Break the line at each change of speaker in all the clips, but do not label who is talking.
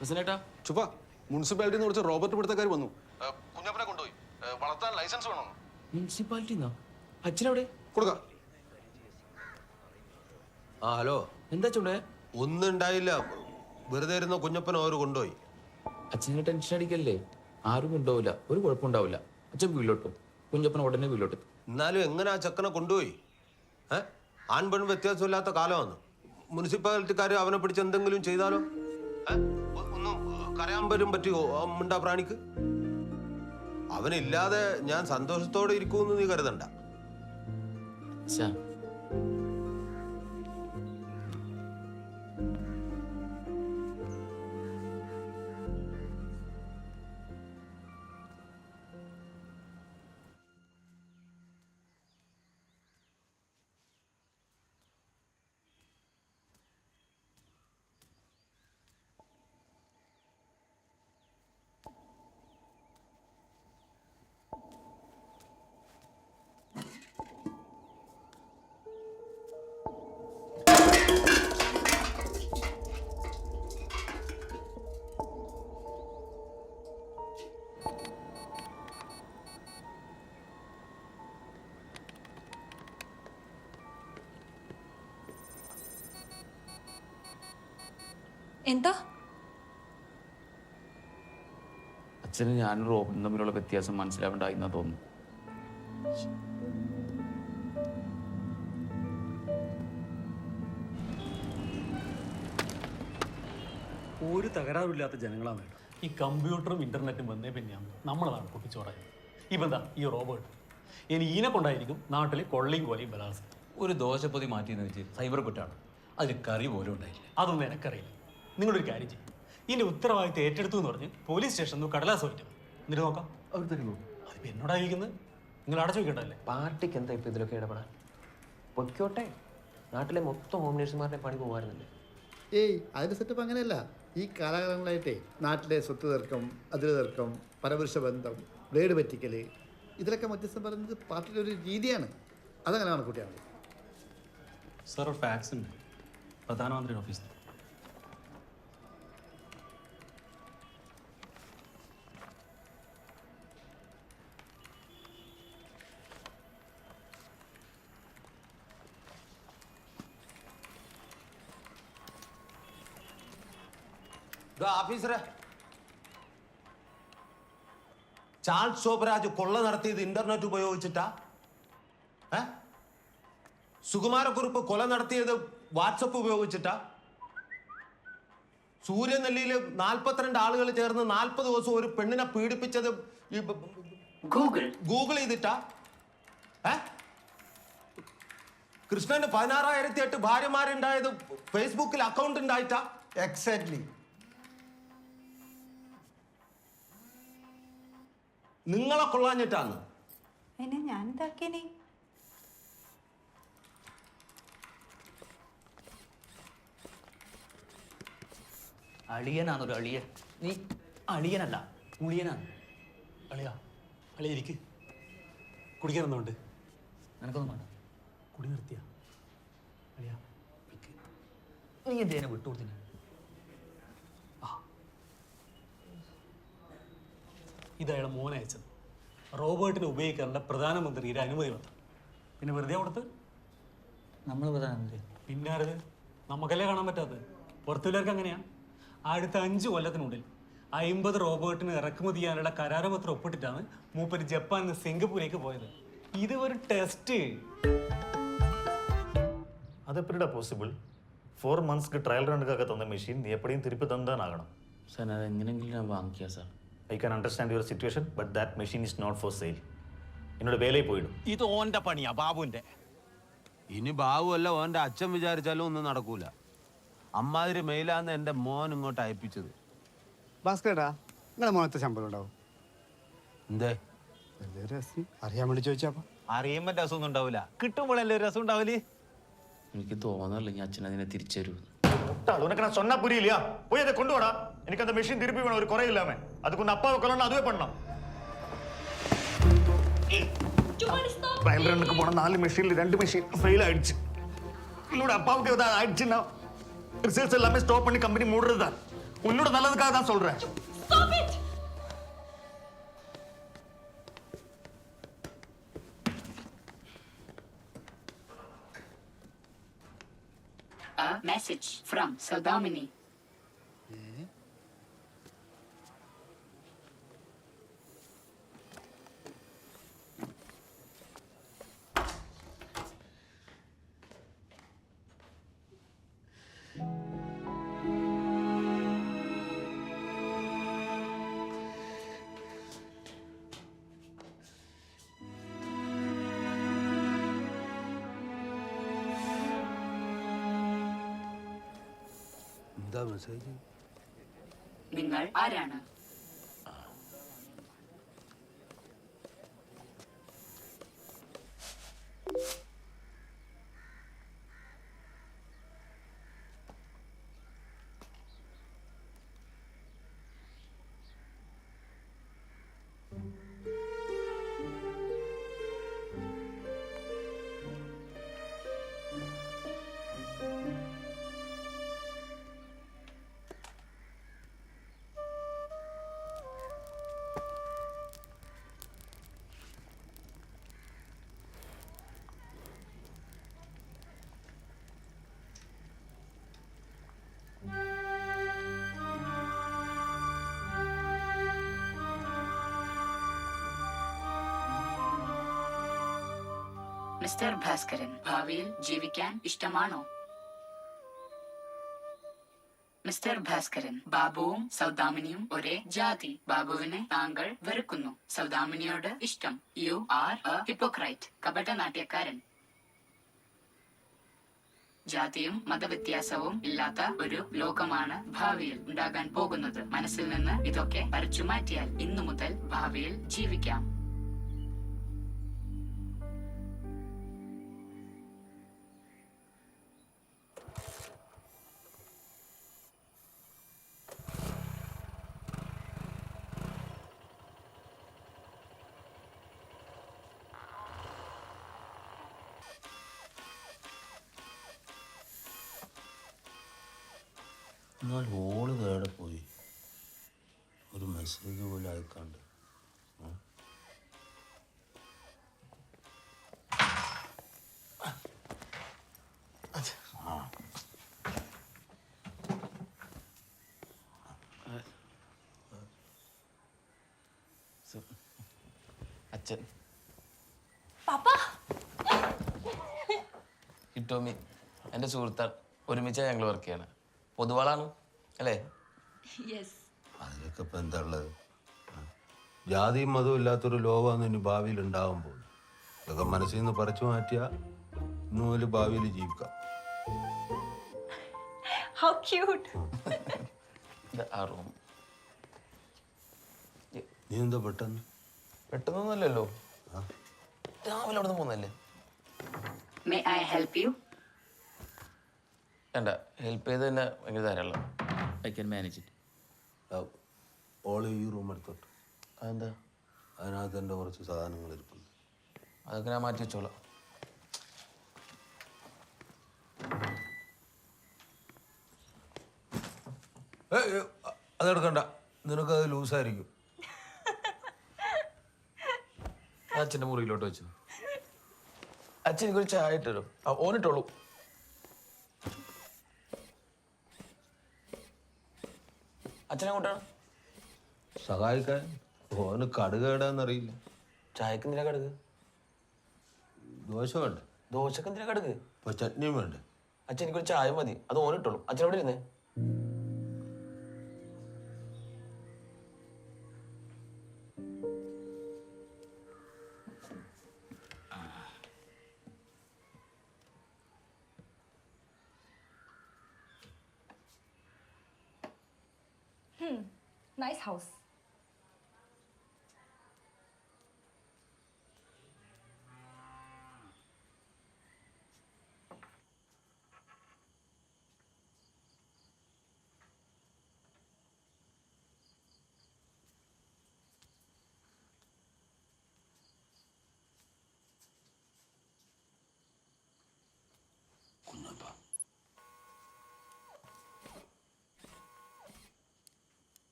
പ്രസിഡന്റേട്ടാ
ചുപ്പ മുനിസിപ്പാലിറ്റിന്ന് കുറച്ച് റോബർട്ട് പിടുത്തക്കാർ വന്നു. കുഞ്ഞപ്പനെ കൊണ്ടുപോയി. വളർത്താൻ ലൈസൻസ് വേണം
മുനിസിപ്പാലിറ്റിന്നോ? അച്ഛനവിടെ?
കൊടുക്ക.
ആ ഹലോ.
എന്താ ചൂടേ
ഒന്നും ഉണ്ടായില്ല. വെറുതെ ഇരുന്ന കുഞ്ഞപ്പൻ അവർ കൊണ്ടുപോയി.
അച്ഛനെ ടെൻഷൻ അടിക്കല്ലേ? ആരും ഉണ്ടാവില്ല ഒരു കുഴപ്പമുണ്ടാവില്ല അച്ഛൻ വീട്ടിലോട്ടും കുഞ്ഞപ്പൻ ഉടനെ വീട്ടിലോട്ട്
എന്നാലും എങ്ങനെ ആ ചെക്കനെ കൊണ്ടുപോയി? ഏ? ആൺ പെൺ വ്യത്യാസമില്ലാത്ത കാലമാണ്. മുനിസിപ്പാലിറ്റിക്കാർ അവനെ പിടിച്ച് എന്തെങ്കിലും ചെയ്താലോ? ഏ? കരയാൻ വരും പറ്റുമോ ആ മിണ്ടാ പ്രാണിക്ക്? അവനില്ലാതെ ഞാൻ സന്തോഷത്തോടെ ഇരിക്കുമെന്ന് നീ കരുതണ്ട.
എന്താ?
അച്ഛന് ഞാനും റോബിനും തമ്മിലുള്ള വ്യത്യാസം മനസ്സിലാവേണ്ടായിന്നാ തോന്നുന്നു.
ഒരു തകരാറില്ലാത്ത ജനങ്ങളാണ് വേണ്ടത്. ഈ കമ്പ്യൂട്ടറും ഇന്റർനെറ്റും വന്നേ പിന്നെയാണ് നമ്മളതാണ് പൊട്ടിച്ചോടായത് ഇപ്പം എന്താ ഈ റോബോട്ട്? ഇനി ഈനെ കൊണ്ടായിരിക്കും നാട്ടിലെ കൊള്ളയും കൊലയും ബലാത്സംഗം.
ഒരു ദോശപ്പൊതി മാറ്റിയെന്ന് വെച്ച് സൈബർ കുറ്റാണ്. അതിൽ കറി പോലും ഉണ്ടായില്ല.
അതൊന്നും എനിക്കറിയില്ല. നിങ്ങളൊരു കാര്യം ചെയ്യും. ഇതിന്റെ ഉത്തരവാദിത്തം ഏറ്റെടുത്തു എന്ന് പറഞ്ഞ് പോലീസ് സ്റ്റേഷനിൽ നിന്ന് കടലാസ് പറ്റും എന്നിട്ട് നോക്കാം.
അവർ തരുന്നു
അതിപ്പോ എന്നോടായിരിക്കുന്നത് നിങ്ങൾ അടച്ചു വെക്കണ്ടല്ലേ
പാർട്ടിക്ക് എന്താ ഇപ്പൊ ഇതിലൊക്കെ ഇടപെടാൻ? പൊയ്ക്കോട്ടെ. നാട്ടിലെ മൊത്തം ഹോം നേഴ്സുമാരുടെ പണി പോകാറുന്നില്ലേ
ഏയ് അതിന്റെ സെറ്റപ്പ് അങ്ങനെയല്ല. ഈ കാലഘട്ടങ്ങളായിട്ടേ നാട്ടിലെ സ്വത്ത് തർക്കം അതിര് തർക്കം പരപുരുഷ ബന്ധം ബ്ലേഡ് പറ്റിക്കൽ ഇതിലൊക്കെ മധ്യസ്ഥം പറയുന്നത് പാർട്ടിയുടെ ഒരു രീതിയാണ്. അതങ്ങനെ കണക്കൂട്ടിയാണ്
സാർ ഫാക്സ് ഉണ്ട്. പ്രധാനമന്ത്രിയുടെ ഓഫീസിൽ
ഓഫീസറെ ചാൾസ് ശോഭരാജ് കൊള്ള നടത്തിയത് ഇന്റർനെറ്റ് ഉപയോഗിച്ചിട്ടാ? ഏ? സുകുമാരക്കുറുപ്പ് കൊല നടത്തിയത് വാട്സപ്പ് ഉപയോഗിച്ചിട്ടാ? സൂര്യനെല്ലിയിൽ നാൽപ്പത്തിരണ്ട് ആളുകൾ ചേർന്ന് നാൽപ്പത് ദിവസം ഒരു പെണ്ണിനെ പീഡിപ്പിച്ചത്
ഗൂഗിൾ.
ഗൂഗിൾ ചെയ്തിട്ടാ? ഏ? കൃഷ്ണന് പതിനാറായിരത്തി എട്ട് ഭാര്യമാരുണ്ടായത് ഫേസ്ബുക്കിൽ അക്കൗണ്ട് ഉണ്ടായിട്ടാ?
എക്സാക്ട്ലി
നിങ്ങളെ കൊള്ളാഞ്ഞിട്ടാന്ന്.
അതിനെ ഞാൻ ഇതാക്കിയനെ
അളിയനാണൊരു അളിയൻ. നീ അളിയനല്ല ഉളിയനാണ്
അളിയാ അളിയ ഇരിക്ക്. കുടിക്കാനൊന്നുണ്ട്
നിനക്കൊന്നും വേണ്ട.
കുടി നിർത്തിയാ. അളിയാ.
നീ എന്തേനെ വിട്ടുകൊടുത്തിന്
ഇത് അയാളെ മോൻ അയച്ചത്. റോബർട്ടിനെ ഉപയോഗിക്കാനുള്ള പ്രധാനമന്ത്രിയുടെ അനുമതി പത്രം. പിന്നെ വെറുതെ കൊടുത്ത്?
നമ്മൾ പ്രധാനമന്ത്രി.
പിന്നെ ആരത് നമുക്കല്ലേ കാണാൻ പറ്റാത്തത്? പുറത്തുള്ളവർക്ക് അങ്ങനെയാണ് അടുത്ത അഞ്ച് കൊല്ലത്തിനുള്ളിൽ അമ്പത് റോബോട്ടിന് ഇറക്കുമതി ചെയ്യാനുള്ള കരാരപത്രം ഒപ്പിട്ടിട്ടാണ് മൂപ്പര് ജപ്പാനിൽ നിന്ന് സിംഗപ്പൂരിലേക്ക് പോയത്. ഇത് ഒരു ടെസ്റ്റ്.
അതെപ്പോഴാ പോസിബിൾ? ഫോർ മന്ത്സ് ട്രയൽ റണ്ണുക്കാകെ തന്ന മെഷീൻ നീ എപ്പോഴും തിരുപ്പി തന്നാനാകണം.
സാർ അത് എങ്ങനെയെങ്കിലും ഞാൻ വാങ്ങിക്കുക sir.
I can understand your situation but that machine is not for sale என்னோட வேலையை போயிடும்
ഇത് ഓന്റെ പണിയാ ബാബുവിന്റെ
ഇനി ബാബുവല്ല ഓന്റെ അച്ഛൻ വിചാരിച്ചാലും ഒന്നും നടക്കൂല അമ്മാതിരി മെയിലാന്ന് എന്റെ മോൻ ഇങ്ങോട്ട് അയപ്പിച്ചത്
ഭാസ്കരടാ നിങ്ങളെ മോനത്തെ ശമ്പളം ഉണ്ടാവും
എന്തേ
വെറുതെ രസം അറിയാൻ വേണ്ടി ചോദിച്ചാപ്പ
അറിയുമ്പോ രസമൊന്നും ഉണ്ടാവില്ല കിട്ടുമ്പോഴല്ലേ ഒരു രസം ഉണ്ടാവില്ലേ
എനിക്ക് തോന്നല്ലെങ്കിൽ അച്ഛൻ അതിനെ തിരിച്ചു തരുമെന്ന്
முட்டாள், உனக்கு நான் சொன்னா புரியலையா போய் அதை கொண்டு வாடா எனக்கு அந்த மிஷின் திருப்பி வேணும். ஒரு குறை இல்லாம. அதுக்கு உன் அப்பாவை கொல்லணும் அதுவே பண்ணலாம். ட்ரையல் ரன்னுக்கு போன நாலு மெஷின்ல ரெண்டு மெஷின் ஃபெயில் ஆயிடுச்சு. என்னோட அப்பாவுக்கு ஏதாவது ஆயிடுச்சுன்னா ரிசல்ட்ஸ் எல்லாமே ஸ்டாப் பண்ணி கம்பெனி மூடுறது தான் உன்னோட நல்லதுக்காக தான் சொல்றேன்.
A message from Saudamini. നിങ്ങൾ ആരാണ്? മിസ്റ്റർ ഭാസ്കരൻ ഭാവിയിൽ ജീവിക്കാൻ ഇഷ്ടമാണോ? മിസ്റ്റർ ഭാസ്കരൻ ബാബുവും സൗദാമിനിയും ഒരേ ജാതി. ബാബുവിനെ താങ്കൾ വെറുക്കുന്നു. സൗദാമിനിയോട് ഇഷ്ടം. യു ആർ എ ഹിപ്പോക്രൈറ്റ് കപട നാട്യക്കാരൻ ജാതിയും മതവ്യത്യാസവും ഇല്ലാത്ത ഒരു ലോകമാണ് ഭാവിയിൽ ഉണ്ടാകാൻ പോകുന്നത്. മനസ്സിൽ നിന്ന് ഇതൊക്കെ പറിച്ചു മാറ്റിയാൽ ഇന്നു മുതൽ ഭാവിയിൽ ജീവിക്കാം.
എന്നാൽ ഓൾ വേറെ പോയി. ഒരു മെസ്സേജ് പോലും അയക്കാണ്ട്.
അച്ഛൻ. കിട്ടോമി എന്റെ സുഹൃത്താണ് ഒരുമിച്ചാണ് ഞങ്ങൾ വർക്ക് ചെയ്യണം. പൊതുവാളാണ് അല്ലേ?
അതിലൊക്കെ ഇപ്പം എന്താ ഉള്ളത്. ജാതിയും മതവും ഇല്ലാത്തൊരു ലോകമാണ് ഇനി ഭാവിയിൽ ഉണ്ടാവാൻ പോകുന്നത് ഇതൊക്കെ മനസ്സിൽ നിന്ന് പറിച്ചു മാറ്റിയാൽ ഇന്നു മുതൽ ഭാവിയിൽ ജീവിക്കാം.
How cute.
ഇത് ആ റൂം.
നീ എന്താ പെട്ടെന്ന്?
പെട്ടെന്നൊന്നുമല്ലല്ലോ. രാവിലെ അവിടെ നിന്ന് പോകുന്നല്ലേ
മേ ഐ ഹെൽപ് യു
വേണ്ട. ഹെൽപ്പ് ചെയ്ത് തന്നെ ഭയങ്കര ധാരാളം. I can manage
it all ഈ റൂം എടുത്തോട്ട്.
അതെന്താ?
അതിനകത്ത് എന്റെ കുറച്ച് സാധനങ്ങൾ ഇരിപ്പുണ്ട്.
അതൊക്കെ ഞാൻ മാറ്റി വെച്ചോളാം.
അതെടുക്കണ്ട നിനക്ക് അത്
ലൂസായിരിക്കും അച്ഛന്റെ മുറിയിലോട്ട് വെച്ചു അച്ഛൻ കുറിച്ച് ചായ ഇട്ടു ഓനിട്ടോളൂ. അച്ഛനെ കൂട്ടാണ്
സഹായിക്കാൻ? ഓന് കടുകേടാന്നറിയില്ല
ചായക്ക് എന്തിനാ കടുക്?
ദോശ വേണ്ടേ?
ദോശക്ക് എന്തിനാ കടുക്?
ഇപ്പൊ ചട്നിയും വേണ്ടേ?
അച്ഛൻ എനിക്കൊരു ചായ മതി. അത് ഓനിട്ടോളൂ. അച്ഛൻ എവിടെ ഇരുന്നേ?
House.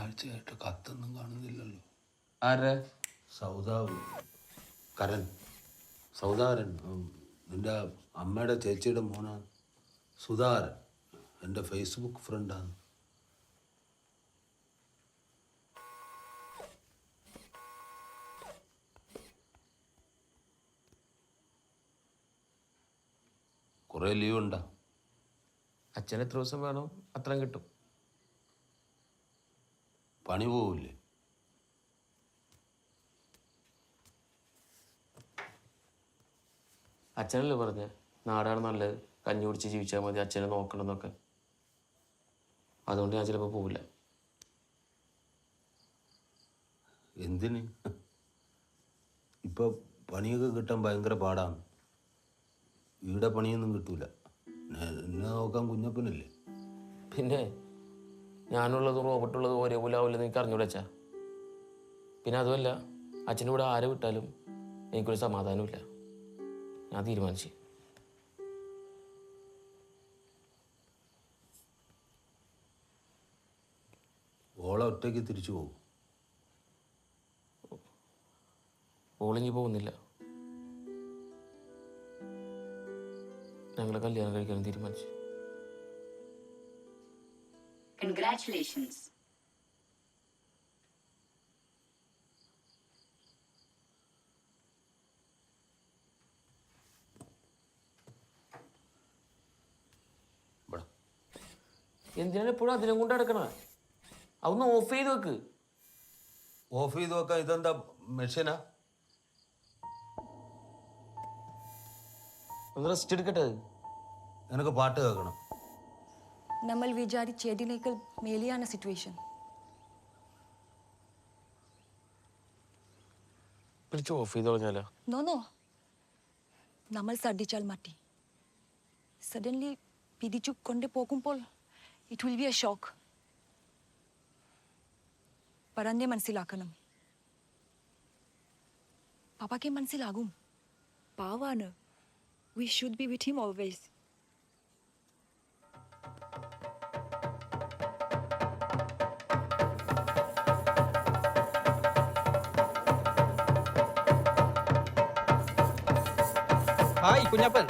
ഒരാഴ്ചയായിട്ട് കത്തൊന്നും കാണുന്നില്ലല്ലോ.
ആരെ?
സൗദാവ്. കരൻ. സൗദാരൻ. എന്റെ അമ്മയുടെ ചേച്ചിയുടെ മോനാണ്. സുധാരൻ. എന്റെ ഫേസ്ബുക്ക് ഫ്രണ്ടാണ് കുറേ ലീവ് ഉണ്ടോ?
അച്ഛൻ എത്ര ദിവസം വേണം? അത്രയും കിട്ടും.
പണി പോവില്ലേ.
അച്ഛനല്ലേ പറഞ്ഞ? നാടാണ് നല്ലത്. കഞ്ഞി കുടിച്ച് ജീവിച്ചാൽ മതി അച്ഛനെ നോക്കണമെന്നൊക്കെ അതുകൊണ്ട് ഞാൻ ചിലപ്പോൾ പോവില്ല.
എന്തിന്? ഇപ്പൊ പണിയൊക്കെ കിട്ടാൻ ഭയങ്കര പാടാണ്. ഇവിടെ പണിയൊന്നും കിട്ടൂല. എന്നെ നോക്കാൻ കുഞ്ഞപ്പനല്ലേ?
പിന്നെ ഞാനുള്ളതും റോബർട്ടുള്ളതും ഒരേപോലെ ആവില്ലെന്ന് എനിക്ക് അറിഞ്ഞൂടെ അച്ഛാ. പിന്നെ അതുമല്ല അച്ഛന്റെ കൂടെ ആരെ വിട്ടാലും എനിക്കൊരു സമാധാനമില്ല ഞാൻ തീരുമാനിച്ചു.
ഓളെ ഒറ്റയ്ക്ക് തിരിച്ചു പോകും.
ഓളിഞ്ഞു പോകുന്നില്ല. ഞങ്ങളെ കല്യാണം കഴിക്കാൻ തീരുമാനിച്ചു.
Congratulations.
എന്തിനാണ് എപ്പോഴും അതിനെ കൊണ്ട് നടക്കണ? അതൊന്ന് ഓഫ് ചെയ്ത് വെക്ക്.
ഓഫ് ചെയ്ത് വെക്കാൻ ഇതെന്താ മെഷീനാ
ഒന്ന് റെസ്റ്റ് എടുക്കട്ടെ.
നിനക്ക് പാട്ട് കേൾക്കണം.
നമ്മൾ വിചാരിച്ചതിനേക്കാൾ മേലെയാണ് സിറ്റുവേഷൻ
വിളിച്ച് ഓഫ് ചെയ്ത് കളഞ്ഞാലോ
നമ്മൾ ശ്രദ്ധിച്ചാൽ മതി. സഡൻലി പിടിച്ചു കൊണ്ടു പോകുമ്പോൾ it will be a shock പറഞ്ഞേ മനസ്സിലാക്കണം. പാപ്പയ്ക്ക് മനസ്സിലാകും. പാവാണ്. We
should be
with him always
hi Kunjappan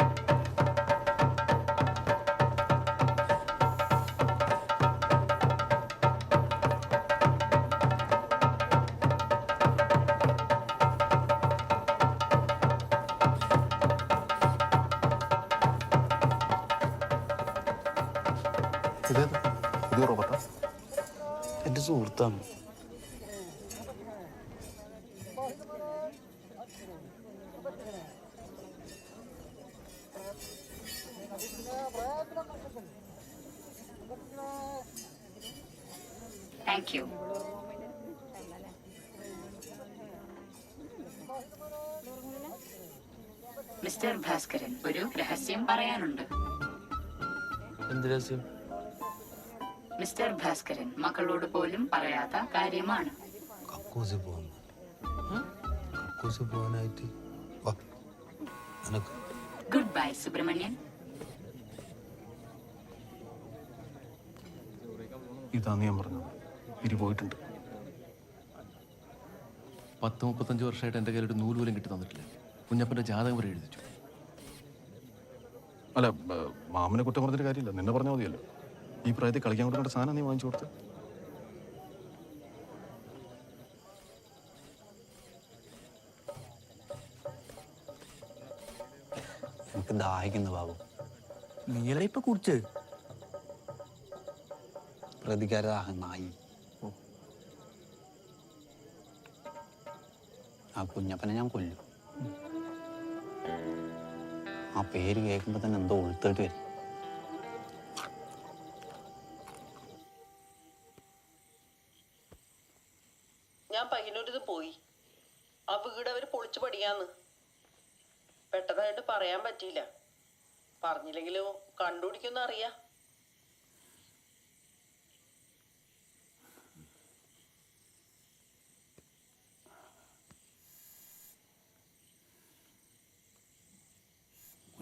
Thank you mister Bhaskaran ഒരു രഹസ്യം പറയാനുണ്ട്.
എന്ത് രഹസ്യം?
മിസ്റ്റർ ഭാസ്കരൻ മക്കളോട് പോലും പറയാത്ത കാര്യമാണ്.
കക്കൂസ് പോകുന്നു കക്കൂസ് പോകാനായിട്ട് വാ. നിനക്ക്
ഗുഡ് ബൈ സുബ്രഹ്മണ്യൻ.
ഇതാ ഞാൻ പറഞ്ഞത്. ഇരി പോയിട്ടുണ്ട്.
പത്ത് മുപ്പത്തഞ്ച് വർഷമായിട്ട് എന്റെ കയ്യിലൊരു നൂൽ പോലും കിട്ടി തന്നിട്ടില്ല. കുഞ്ഞപ്പന്റെ ജാതകം വരെ എഴുതിച്ചു.
അല്ല മാമനെ കുറ്റം പറഞ്ഞിട്ട് കാര്യമില്ല. നിന്നെ പറഞ്ഞാൽ മതിയല്ലോ. ഈ പ്രായത്തിൽ കളിക്കാൻ കൊടുക്കേണ്ട സാധനം നീ വാങ്ങിച്ചു കൊടുത്ത്.
എനിക്ക് ദാഹിക്കുന്നു ബാബു.
നീല ഇപ്പൊ കുടിച്ച്
പ്രതികാര ദാഹം നായി. ആ കുഞ്ഞപ്പനെ ഞാൻ കൊല്ലും. ആ പേര് കേൾക്കുമ്പോൾ തന്നെ എന്തോ ഉൾത്തേട്ട് വരും.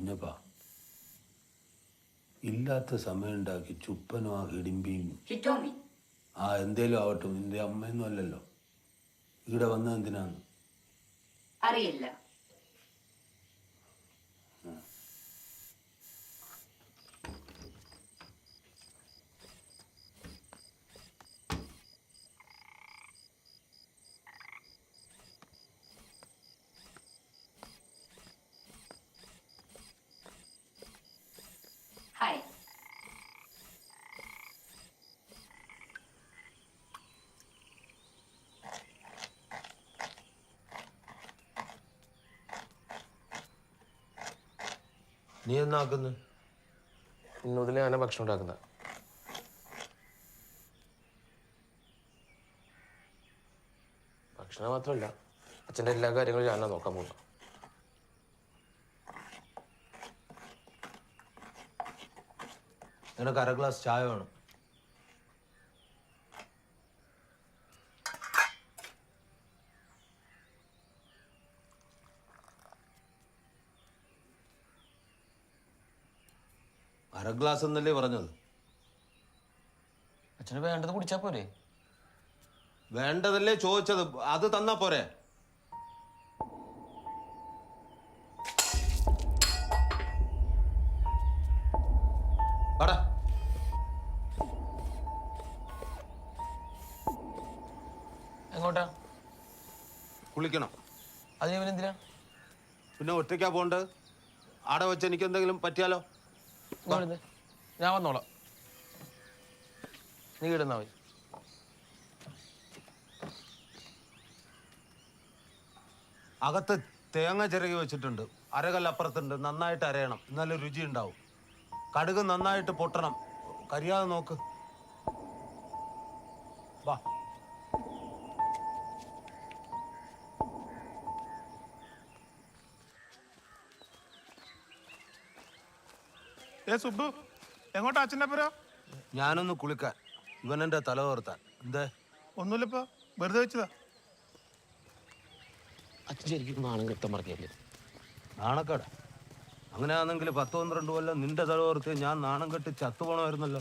കുഞ്ഞപ്പ ഇല്ലാത്ത സമയം ഉണ്ടാക്കി ചുപ്പനും ആ ഹിഡിമ്പിയും ആ എന്തേലും ആവട്ടെ നിന്റെ അമ്മയൊന്നും അല്ലല്ലോ. ഇവിടെ വന്നത് എന്തിനാന്ന്?
അറിയില്ല ഹായ്
നീ എന്നാക്കുന്നു
ഇന്ന് മുതൽ ഞാനാ ഭക്ഷണം ഉണ്ടാക്കുന്ന. ഭക്ഷണം മാത്രമല്ല അച്ഛന്റെ എല്ലാ കാര്യങ്ങളും ഞാനാ നോക്കാൻ പോകുന്നു
നിനക്ക് അര ഗ്ലാസ് ചായ വേണം. അര ഗ്ലാസ് എന്നല്ലേ പറഞ്ഞത്?
അച്ഛന് വേണ്ടത് കുടിച്ചാ പോരെ?
വേണ്ടതല്ലേ ചോദിച്ചത്? അത് തന്നാ പോരെ? വാടാ.
എങ്ങോട്ടാ?
കുളിക്കണം.
അതിന് ഇവൻ എന്തിനാ
പിന്നെ ഒറ്റയ്ക്കാ പോണ്ടത് ആടെ വെച്ച് എനിക്ക് എന്തെങ്കിലും പറ്റിയാലോ?
ഞാൻ വന്നോളാം. നീ കിടന്നാ മതി.
അകത്ത് തേങ്ങ ചിരകി വെച്ചിട്ടുണ്ട്. അരകല്ലപ്പുറത്തുണ്ട്. നന്നായിട്ട് അരയണം. എന്നാലും രുചി ഉണ്ടാവും. കടുക് നന്നായിട്ട് പൊട്ടണം. കരിയാതെ നോക്ക്.
ഏ സുബു എങ്ങോട്ടാ അച്ഛന്റെ പുര?
ഞാനൊന്ന് കുളിക്കാൻ. ഇവൻ എന്റെ തല ഓർത്താൻ. എന്തേ?
ഒന്നുമില്ലപ്പോ വെറുതെ വെച്ചതാ.
അച്ഛൻ ശരിക്കും നാണം കൃത്യം പറഞ്ഞല്ലേ
നാണക്കേട്. അങ്ങനെയാണെങ്കിൽ പത്ത് പന്ത്രണ്ട് കൊല്ലം നിന്റെ തല ഓർത്ത് ഞാൻ നാണം കെട്ടി ചത്തുപോണമായിരുന്നല്ലോ.